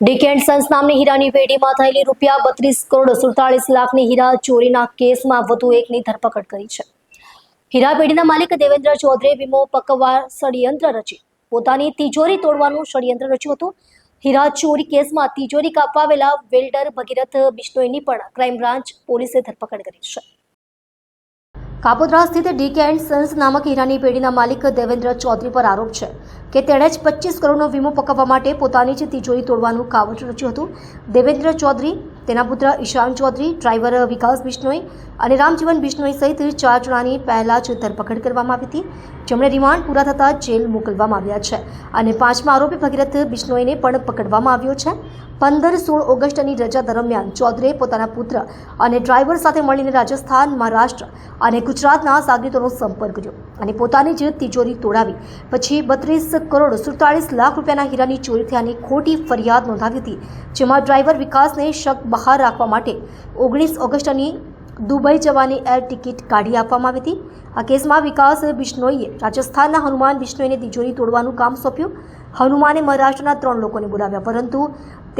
Decay and Sons નામની હીરાની પેઢીમાં થયેલી રૂપિયા બત્રીસ કરોડ સુડતાલીસ લાખની હીરા ચોરીના કેસમાં વધુ એકની ધરપકડ કરી છે. હીરા પેઢીના માલિક દેવેન્દ્ર ચૌધરીએ વીમો પકવવા ષડયંત્ર રચી પોતાની તિજોરી તોડવાનું ષડયંત્ર રચ્યું હતું. હીરા ચોરી કેસમાં તિજોરી કાપાવેલા વેલ્ડર ભગીરથ બિશ્નોઈની પણ ક્રાઇમ બ્રાન્ચ પોલીસે ધરપકડ કરી છે. કાપોદ્રા સ્થિત ડીકે એન્ડ સન્સ નામક હીરાની પેઢીના માલિક દેવેન્દ્ર ચૌધરી પર આરોપ છે. કે તેણે જ પચીસ કરોડનો વીમો પકવવા માટે પોતાની જ તિજોરી તોડવાનું કાવટ રચ્યું હતું. દેવેન્દ્ર ચૌધરી, તેના પુત્ર ઈશાન ચૌધરી, ડ્રાઈવર વિકાસ બિશ્નોઈ અને રામજીવન બિશ્નોઈ સહિત ચાર જણાની પહેલા જ ધરપકડ કરવામાં આવી હતી. જેમણે રિમાન્ડ પૂરા થતાં જેલ મોકલવામાં આવ્યા છે અને પાંચમા આરોપી ભગીરથ બિશ્નોઈને પણ પકડવામાં આવ્યો છે. પંદર સોળ ઓગસ્ટની રજા દરમિયાન ચૌધરીએ પોતાના પુત્ર અને ડ્રાઈવર સાથે મળીને રાજસ્થાન મહારાષ્ટ્ર અને ગુજરાતના સાગરીતોનો સંપર્ક કર્યો અને પોતાની જ તિજોરી તોડાવી. પછી બત્રીસ કરોડ સુડતાલીસ લાખ રૂપિયાના હીરાની ચોરી થયાની ખોટી ફરિયાદ નોંધાવી હતી, જેમાં ડ્રાઈવર વિકાસને શક બહાર રાખવા માટે ઓગણીસ ઓગસ્ટની દુબઈ જવાની એર ટિકિટ કાઢી આપવામાં આવી હતી. આ કેસમાં વિકાસ બિશ્નોઈએ રાજસ્થાનના હનુમાન બિશ્નોઈને તિજોરી તોડવાનું કામ સોંપ્યું. હનુમાને મહારાષ્ટ્રના ત્રણ લોકોને બોલાવ્યા, પરંતુ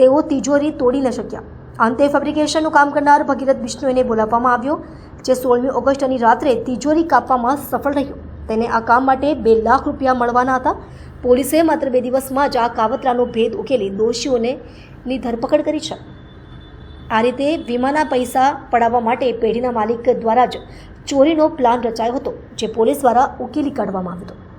તેઓ તિજોરી તોડી ન શક્યા. અંતે ફેબ્રિકેશનનું કામ કરનાર ભગીરથ બિશ્નોઈને બોલાવવામાં આવ્યો, જે સોળમી ઓગસ્ટની રાત્રે તિજોરી કાપવામાં સફળ રહ્યો. તેને આ કામ માટે બે લાખ રૂપિયા મળવાના હતા. પોલીસે માત્ર બે દિવસમાં જ આ કાવતરાનો ભેદ ઉકેલી દોષીઓને ની ધરપકડ કરી છે. આ રીતે વીમાના પૈસા પડાવવા માટે પેઢીના માલિક દ્વારા જ ચોરીનો પ્લાન રચાયો હતો, જે પોલીસ દ્વારા ઉકેલી કાઢવામાં આવ્યો હતો.